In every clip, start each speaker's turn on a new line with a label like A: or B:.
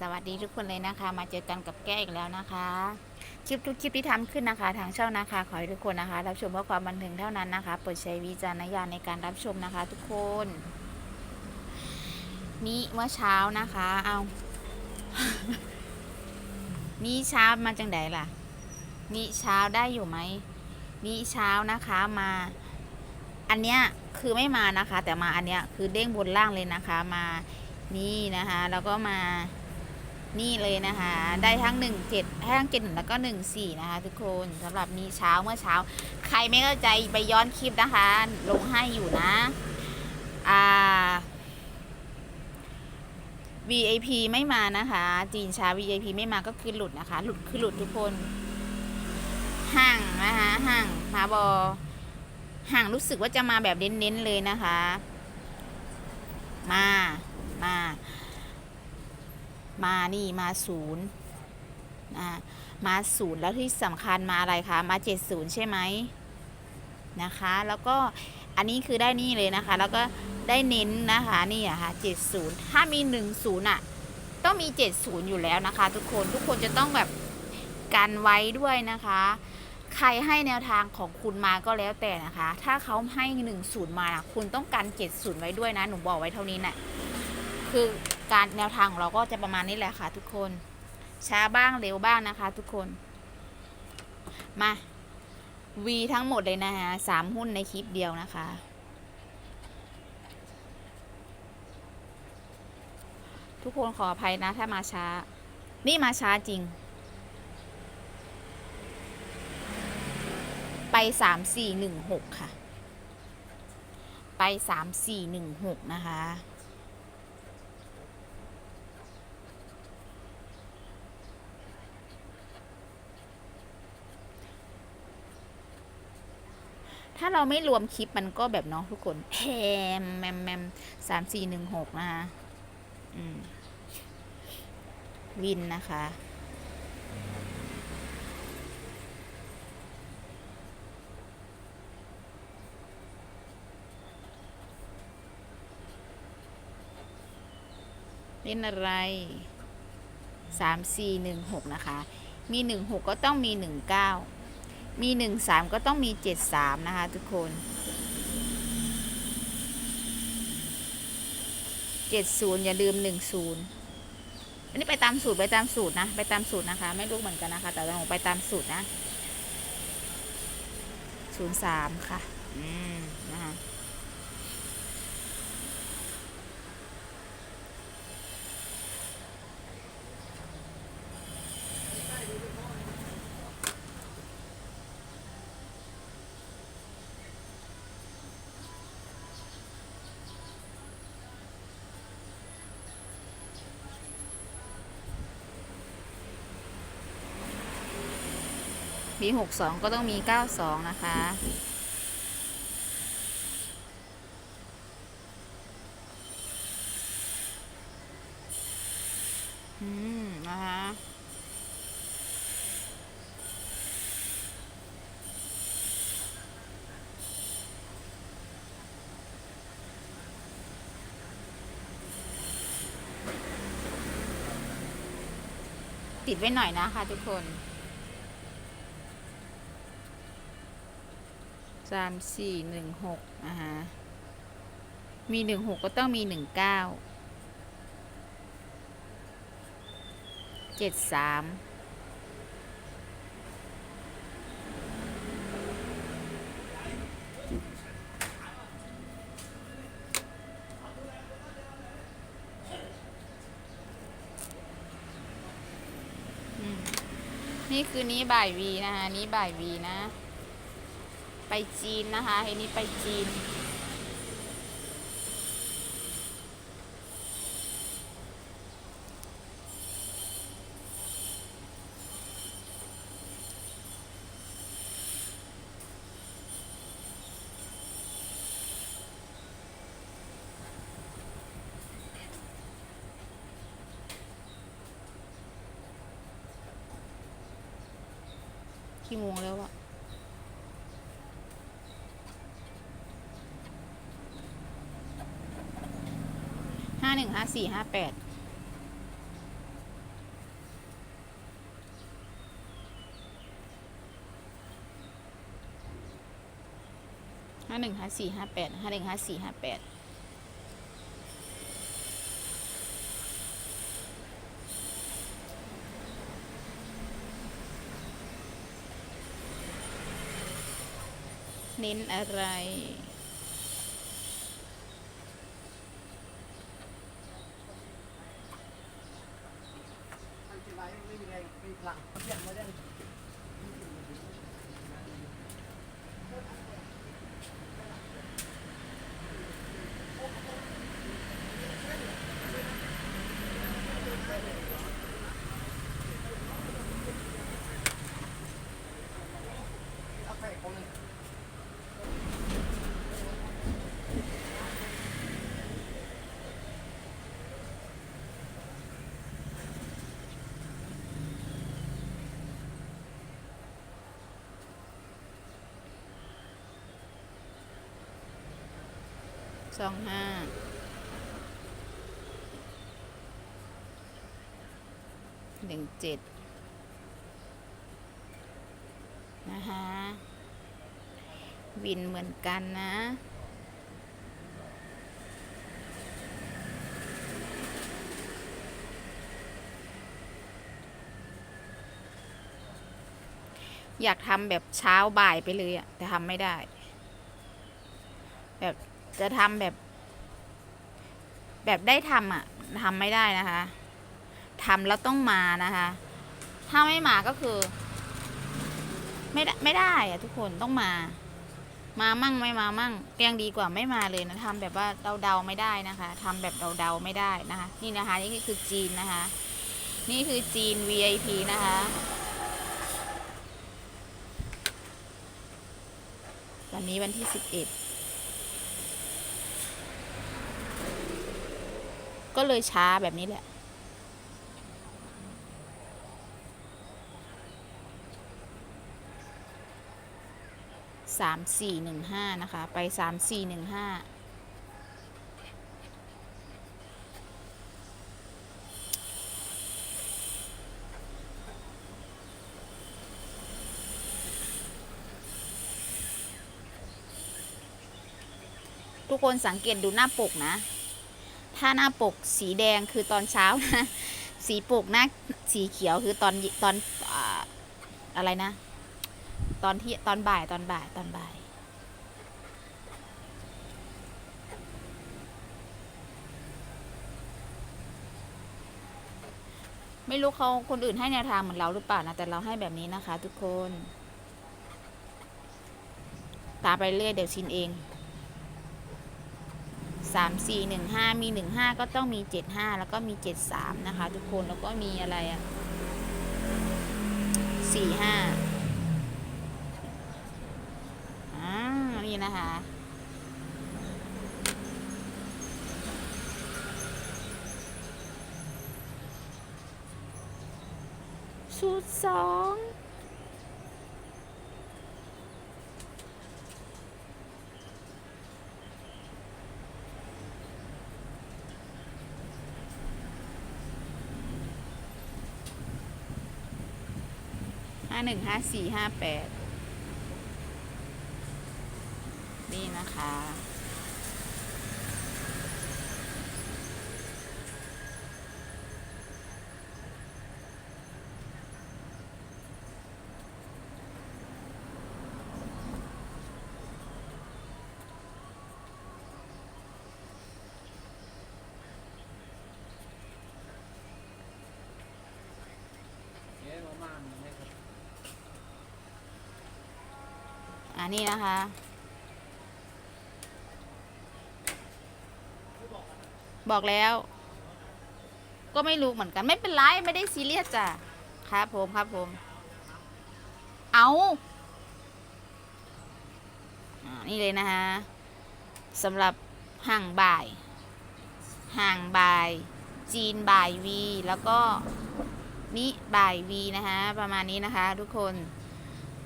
A: สวัสดีทุกคนเลยนะคะ มาเจอกันกับแก้อีกแล้วนะคะ คลิปทุกคลิปที่ทำขึ้นนะคะ ทางช่องนะคะ ขอให้ทุกคนนะคะ รับชมเพื่อความบันเทิงเท่านั้นนะคะโปรดใช้วิจารณญาณในการรับชมนะคะ ทุกคน นี่เมื่อเช้านะคะ เอา นี่เช้ามาจังไดล่ะ นี่เช้าได้อยู่ไหม นี่เช้านะคะมา อันเนี้ยคือไม่มานะคะ แต่มาอันเนี้ยคือเด้งบนล่างเลยนะคะมานี่นะคะ แล้วก็มา นี่เลยนะคะ ได้ทั้ง 1 7ทั้ง7 1แล้วก็ 1 4 นะคะ ทุกคนสำหรับนี้เช้าเมื่อเช้า ใครไม่เข้าใจไปย้อนคลิปนะคะ ลงให้อยู่นะอ่า VIP ไม่มานะคะ จีนช้า VIP ไม่มาก็คือหลุดนะคะ หลุดคือหลุดทุกคน ห่างนะคะห่างหาบอห่างรู้สึกว่าจะมาแบบเน้นๆเลยนะคะ มา มานี่มาศูนย์นะมาศูนย์แล้วที่สำคัญมาอะไรคะมาเจ็ดศูนย์ใช่ไหมนะคะ แล้วก็อันนี้คือได้นี่เลยนะคะ แล้วก็ได้เน้นนะคะนี่อะค่ะเจ็ดศูนย์ถ้ามีหนึ่งศูนย์อะต้องมีเจ็ดศูนย์อยู่แล้วนะคะ ทุกคนทุกคนจะต้องแบบกันไว้ด้วยนะคะ ใครให้แนวทางของคุณมาก็แล้วแต่นะคะ ถ้าเขาให้หนึ่งศูนย์มานะคุณต้องกันเจ็ดศูนย์ไว้ด้วยนะหนูบอกไว้เท่านี้นะคือ การแนวทางของเราก็จะประมาณนี้แหละค่ะทุกคน ช้าบ้างเร็วบ้างนะคะ ทุกคน มาวีทั้งหมดเลยนะคะสามหุ้นในคลิปเดียวนะคะ ทุกคนขออภัยนะ ถ้ามาช้า นี่มาช้าจริง ไปสามสี่หนึ่งหกค่ะ ไปสามสี่หนึ่งหกนะคะ ถ้าเราไม่รวมคลิปมันก็แบบเนาะทุกคนแฮมแมมแมมสามสี่หนึ่งหกนะคะวินนะคะ เล่นอะไรสามสี่หนึ่งหกนะคะ มีหนึ่งหกก็ต้องมีหนึ่งเก้า มีหนึ่งสามก็ต้องมีเจ็ดสามนะคะ ทุกคนเจ็ดศูนย์อย่าลืมหนึ่งศูนย์อันนี้ไปตามสูตรไปตามสูตรนะ ไปตามสูตรนะคะ ไม่รู้เหมือนกันนะคะ แต่เราไปตามสูตรนะศูนย์สามค่ะ อืมนะคะ มีหกสองก็ต้องมีเก้าสองนะคะ อืม นะคะติดไว้หน่อยนะคะทุกคน สามสี่หนึ่งหกนะคะมีหนึ่งหกก็ต้องมีหนึ่งเก้าเจ็ดสามนี่คือนี้บ่ายวีนะคะนี้บ่ายวีนะ ไปจีนนะคะไอ้นี้ไปจีน กี่โมงแล้วอะ ห้าสี่ห้าแปดห้าหนึ่งห้าสี่ห้าแปดห้าหนึ่งห้าสี่ห้าแปดเน้นอะไร สองห้าหนึ่งเจ็ดนะคะวินเหมือนกันนะอยากทำแบบเช้าบ่ายไปเลยอะแต่ทำไม่ได้ แบบ จะทำแบบ แบบได้ทำอะทำไม่ได้นะคะทำแล้วต้องมานะคะ ถ้าไม่มาก็คือ ไม่ได้ไม่ได้อะทุกคนต้องมา มามั่งไม่มามั่งยังดีกว่าไม่มาเลยนะทำแบบว่าเดาๆไม่ได้นะคะทำแบบเดาๆไม่ได้นะคะ นี่นะคะ นี่คือจีนนะคะ นี่คือจีน VIP นะคะวันนี้วันที่สิบเอ็ด ก็เลยช้าแบบนี้แหละ สามสี่หนึ่งห้านะคะ ไปสามสี่หนึ่งห้าทุกคนสังเกตดูหน้าปกนะ ถ้าหน้าปกสีแดงคือตอนเช้านะสีปกหน้าสีเขียวคือตอนตอนอาอะไรนะ ตอนที่ตอนบ่ายตอนบ่ายตอนบ่าย ไม่รู้เขาคนอื่นให้แนวทางเหมือนเราหรือเปล่านะ แต่เราให้แบบนี้นะคะ ทุกคน ตามไปเรื่อยเดี๋ยวชินเอง สามสี่หนึ่งห้ามีหนึ่งห้าก็ต้องมีเจ็ดห้าแล้วก็มีเจ็ดสามนะคะ ทุกคนแล้วก็มีอะไรอะสี่ห้าอ่านี่นะคะชุดสอง ห้าหนึ่งห้าสี่ห้าแปดนี่นะคะ อันนี้นะคะ บอกแล้ว ก็ไม่รู้เหมือนกันไม่เป็นไร ไม่ได้ซีเรียสจ้ะครับผมครับผม เอาอนี่เลยนะคะสำหรับห่างบ่ายห่างบ่าย จีนบ่ายวี แล้วก็มิบ่ายวีนะคะประมาณนี้นะคะทุกคน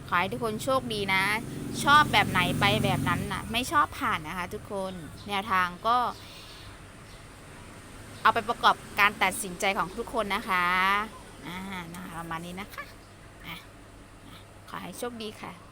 A: ขอให้ทุกคนโชคดีนะ ชอบแบบไหนไปแบบนั้นน่ะไม่ชอบผ่านนะคะ ทุกคนแนวทางก็ เอาไปประกอบการตัดสินใจของทุกคนนะคะอ่านะคะประมาณนี้นะคะะขอให้โชคดีค่ะ